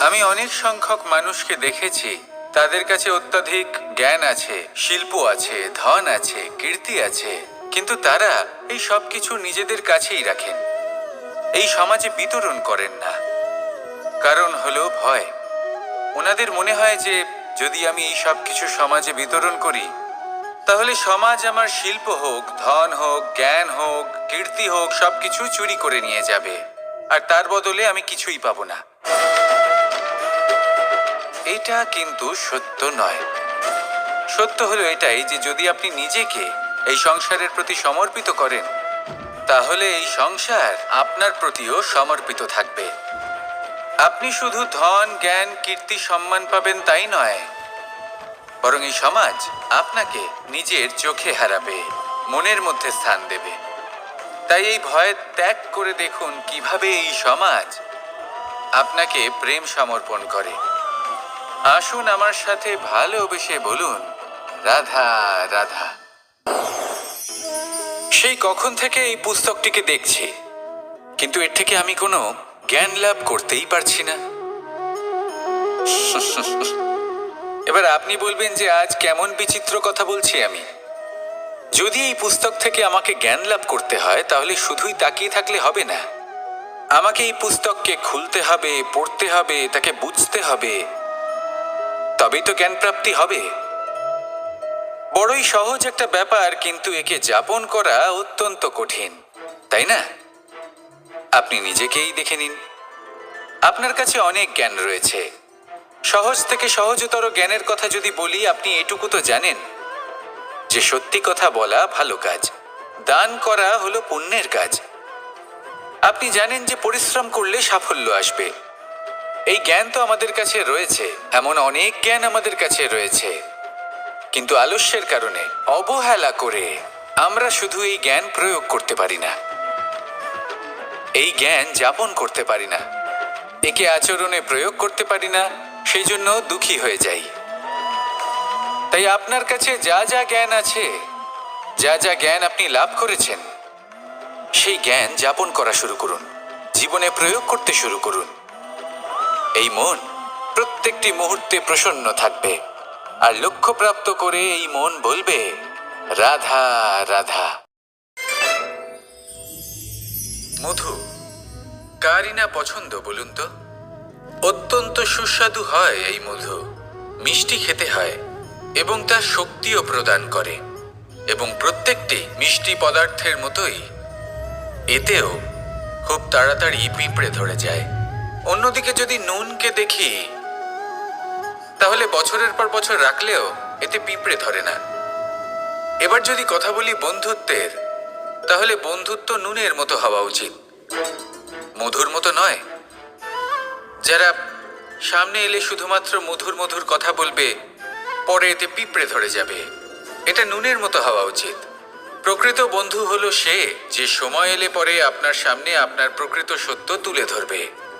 আমি অনেক সংখ্যক মানুষকে দেখেছি, তাদের কাছে অত্যাধিক জ্ঞান আছে, শিল্প আছে, ধন আছে, কীর্তি আছে, কিন্তু তারা এই সব কিছু নিজেদের কাছেই রাখেন। এই সমাজে বিতরণ করেন না। কারণ হলো ভয়। ওনাদের মনে হয় যে, যদি আমি এই সব কিছু সমাজে বিতরণ করি, তাহলে সমাজ আমার শিল্প হোক, ধন হোক, জ্ঞান হোক, কীর্তি হোক, সবকিছু চুরি করে নিয়ে যাবে। আর তার বদলে আমি কিছুই পাবো না। এটা কিন্তু সত্য নয়। সত্য হলো এটাই যে যদি আপনি নিজেকে এই সংসারের প্রতি সমর্পিত করেন, তাহলে এই সংসার আপনার প্রতিও সমর্পিত থাকবে। আপনি শুধু ধন, জ্ঞান, কীর্তি, সম্মান পাবেন তাই নয়, বরং এই সমাজ আপনাকে নিজের চোখে হারাবে, মনের মধ্যে স্থান দেবে। তাই এই ভয় ত্যাগ করে দেখুন কীভাবে এই সমাজ আপনাকে প্রেম সমর্পণ করে। আসুন আমার সাথে ভালোবেসে বলুন, রাধা রাধা। সেই কখন থেকে এই পুস্তকটিকে দেখছি, কিন্তু এর থেকে আমি কোনো জ্ঞান লাভ করতেই পারছি না। এবার আপনি বলবেন যে আজ কেমন বিচিত্র কথা বলছি আমি। যদি এই পুস্তক থেকে আমাকে জ্ঞান লাভ করতে হয়, তাহলে শুধুই তাকিয়ে থাকলে হবে না। আমাকে এই পুস্তককে খুলতে হবে, পড়তে হবে, তাকে বুঝতে হবে। তবেই তো জ্ঞান প্রাপ্তি হবে। বড়ই সহজ একটা ব্যাপার, কিন্তু একে যাপন করা অত্যন্ত কঠিন, তাই না? আপনি নিজেকেই দেখে নিন। আপনার কাছে অনেক জ্ঞান রয়েছে। সহজ থেকে সহজতর জ্ঞানের কথা যদি বলি, আপনি এটুকু তো জানেন। যে সত্যি কথা বলা ভালো কাজ, দান করা হলো পুণ্যের কাজ। আপনি জানেন যে পরিশ্রম করলে সাফল্য আসবে। এই জ্ঞান তো আমাদের কাছে রয়েছে, এমন অনেক জ্ঞান আমাদের কাছে রয়েছে। কিন্তু আলস্যের কারণে, অবহেলা করে আমরা শুধু এই জ্ঞান প্রয়োগ করতে পারি না। এই জ্ঞান যাপন করতে পারি না। একে আচরণে প্রয়োগ করতে পারি না, সেই জন্য দুঃখী হয়ে যাই। তাই আপনার কাছে যা যা জ্ঞান আছে, যা যা জ্ঞান আপনি লাভ করেছেন, সেই জ্ঞান যাপন করা শুরু করুন। জীবনে প্রয়োগ করতে শুরু করুন। এই মন প্রত্যেকটি মুহূর্তে প্রসন্ন থাকবে। আর লক্ষ্যপ্রাপ্ত করে এই মন বলবে, রাধা রাধা। মধু, কারই না পছন্দ বলুন তো? অত্যন্ত সুস্বাদু হয় এই মধু, মিষ্টি খেতে হয় এবং তা শক্তিও প্রদান করে। এবং প্রত্যেকটি মিষ্টি পদার্থের মতোই এতেও খুব তাড়াতাড়ি পিঁপড়ে ধরে যায়। অন্যদিকে যদি নুনকে দেখি, তাহলে বছরের পর বছর রাখলেও এতে পিঁপড়ে ধরে না। এবার যদি কথা বলি বন্ধুত্বের, তাহলে বন্ধুত্ব নুনের মতো হওয়া উচিত। মধুর মতো নয়। যারা সামনে এলে শুধুমাত্র মধুর মধুর কথা বলবে, পরে এতে পিঁপড়ে ধরে যাবে। এটা নুনের মতো হওয়া উচিত। প্রকৃত বন্ধু হলো সে যে সময় এলে পরে আপনার সামনে আপনার প্রকৃত সত্য তুলে ধরবে।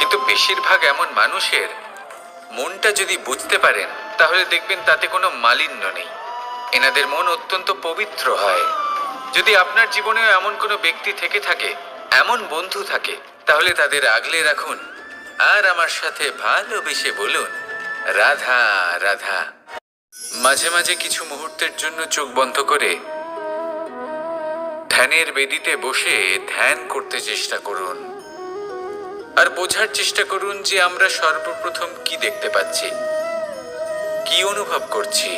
কিন্তু বেশিরভাগ এমন মানুষের মনটা যদি বুঝতে পারেন, তাহলে দেখবেন তাতে কোনো মালিন্য নেই। এনাদের মন অত্যন্ত পবিত্র হয়। যদি আপনার জীবনেও এমন কোনো ব্যক্তি থেকে থাকে, এমন বন্ধু থাকে, তাহলে তাদের আগলে রাখুন। আর আমার সাথে ভালোবেসে বলুন, রাধা রাধা। মাঝে মাঝে কিছু মুহূর্তের জন্য চোখ বন্ধ করে ধ্যানের বেদিতে বসে ধ্যান করতে চেষ্টা করুন। আর বোঝার চেষ্টা করুন যে আমরা সর্বপ্রথম কি দেখতে পাচ্ছি। কি অনুভব করছি?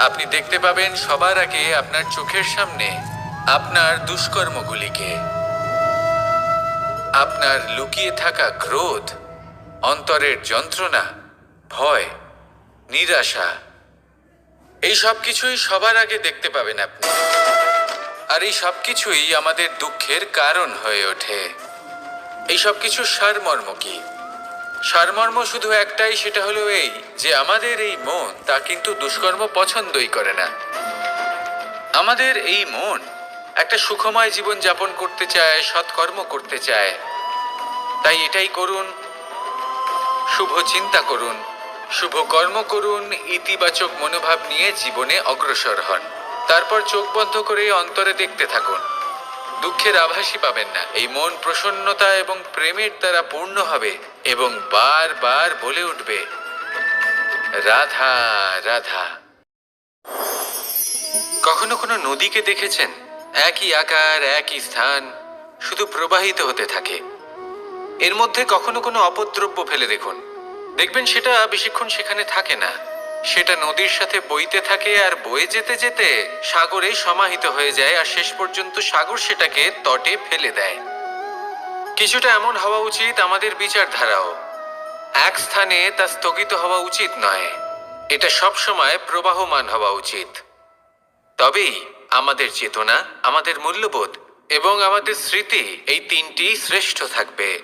আপনি দেখতে পাবেন সবার আগে আপনার চোখের সামনে আপনার দুষ্কর্মগুলিকে। আপনার লুকিয়ে থাকা ক্রোধ, অন্তরের যন্ত্রণা, ভয়, নিরাশা। এই সব কিছুই সবার আগে দেখতে পাবেন আপনি। আর এই সব কিছুই আমাদের দুঃখের কারণ হয়ে ওঠে। এই সব কিছুর সারমর্ম কি? সারমর্ম শুধু একটাই, সেটা হলো এই, যে আমাদের এই মন তা কিন্তু দুষ্কর্ম পছন্দই করে না। আমাদের এই মন একটা সুখময় জীবন যাপন করতে চায়, সৎকর্ম করতে চায়। তাই এটাই করুন, শুভ চিন্তা করুন, শুভ কর্ম করুন, ইতিবাচক মনোভাব নিয়ে জীবনে অগ্রসর হন। তারপর চোখ বন্ধ করে অন্তরে দেখতে থাকুন। দুঃখের আভাসই পাবেন না। এই মন প্রসন্নতা এবং প্রেমের দ্বারা পূর্ণ হবে এবং বারবার বলে উঠবে, রাধা রাধা। কখনো কোনো নদীকে দেখেছেন? একই আকার, একই স্থান, শুধু প্রবাহিত হতে থাকে। এর মধ্যে কখনো কোনো অপদ্রব্য ফেলে দেখুন। দেখবেন সেটা বেশিক্ষণ সেখানে থাকে না। সেটা নদীর সাথে বইতে থাকে আর বয়ে যেতে যেতে সাগরে সমাহিত হয়ে যায় আর শেষ পর্যন্ত সাগর সেটাকে তটে ফেলে দেয়। কিছুটা এমন হওয়া উচিত আমাদের বিচারধারাও। এক স্থানে তা স্থগিত হওয়া উচিত নয়। এটা সবসময় প্রবাহমান হওয়া উচিত। তবেই আমাদের চেতনা, আমাদের মূল্যবোধ এবং আমাদের স্মৃতি এই তিনটি শ্রেষ্ঠ থাকবে।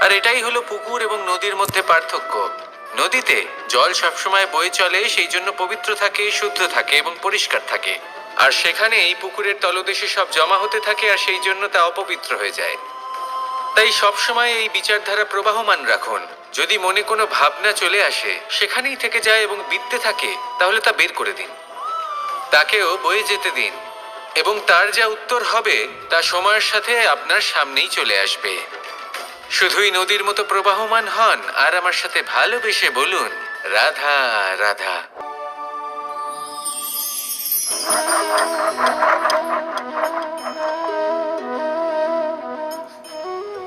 আর এটাই হলো পুকুর এবং নদীর মধ্যে পার্থক্য। নদীতে জল সবসময় বয়ে চলে, সেই জন্য পবিত্র থাকে, শুদ্ধ থাকে এবং পরিষ্কার থাকে। আর সেখানে এই পুকুরের তলদেশে সব জমা হতে থাকে আর সেই জন্য তা অপবিত্র হয়ে যায়। তাই সবসময় এই বিচারধারা প্রবাহমান রাখুন। যদি মনে কোনো ভাবনা চলে আসে, সেখানেই থেকে যায় এবং বিদ্যে থাকে, তাহলে তা বের করে দিন। তাকেও বয়ে যেতে দিন। এবং তার যা উত্তর হবে, তা সময়ের সাথে আপনার সামনেই চলে আসবে। শুধুই নদীর মতো প্রবাহমান হন, আর আমার সাথে ভালোবেসে বলুন, রাধা রাধা।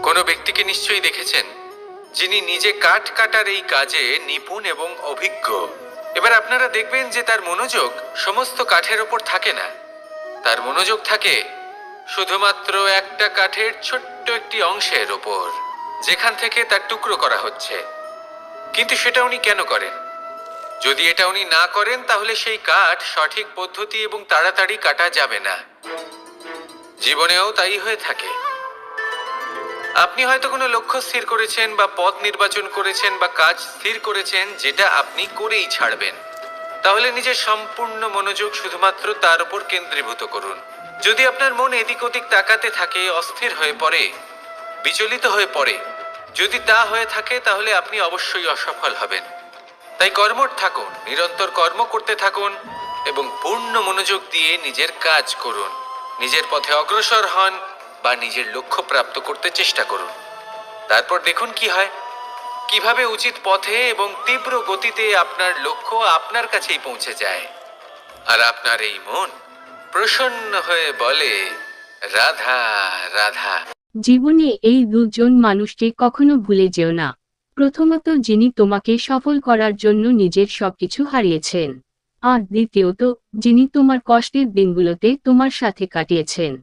কোনো ব্যক্তিকে নিশ্চয়ই দেখেছেন, যিনি নিজে কাঠ কাটার এই কাজে নিপুণ এবং অভিজ্ঞ। এবার আপনারা দেখবেন যে তার মনোযোগ সমস্ত কাঠের ওপর থাকে না। তার মনোযোগ থাকে শুধুমাত্র একটা কাঠের ছোট্ট একটি অংশের ওপর। যেখান থেকে তার টুকরো করা হচ্ছে। কিন্তু সেটা উনি কেন করেন? যদি এটা উনি না করেন, তাহলে সেই কাঠ সঠিক পদ্ধতি এবং তাড়াতাড়ি কাটা যাবে না। জীবনেও তাই হয়ে থাকে। আপনি হয়তো কোনো লক্ষ্য স্থির করেছেন বা পথ নির্বাচন করেছেন বা কাজ স্থির করেছেন, যেটা আপনি করেই ছাড়বেন। তাহলে নিজের সম্পূর্ণ মনোযোগ শুধুমাত্র তার উপর কেন্দ্রীভূত করুন। যদি আপনার মন এদিক ওদিক তাকাতে থাকে, অস্থির হয়ে পড়ে বিচলিত হয়ে পড়ে। যদি তা হয়ে থাকে, তাহলে আপনি অবশ্যই অসফল হবেন। তাই কর্মঠ থাকুন, নিরন্তর কর্ম করতে থাকুন এবং পূর্ণ মনোযোগ দিয়ে নিজের কাজ করুন। নিজের পথে অগ্রসর হন বা নিজের লক্ষ্য প্রাপ্ত করতে চেষ্টা করুন। তারপর দেখুন কি হয়। কীভাবে উচিত পথে এবং তীব্র গতিতে আপনার লক্ষ্য আপনার কাছেই পৌঁছে যায়। আর আপনার এই মন প্রসন্ন হয়ে বলে, রাধা রাধা। জীবনে এই দুজন মানুষকে কখনো ভুলে যেও না। প্রথমত যিনি তোমাকে সফল করার জন্য নিজের সবকিছু হারিয়েছেন। আর দ্বিতীয়ত, যিনি তোমার কষ্টের দিনগুলোতে তোমার সাথে কাটিয়েছেন।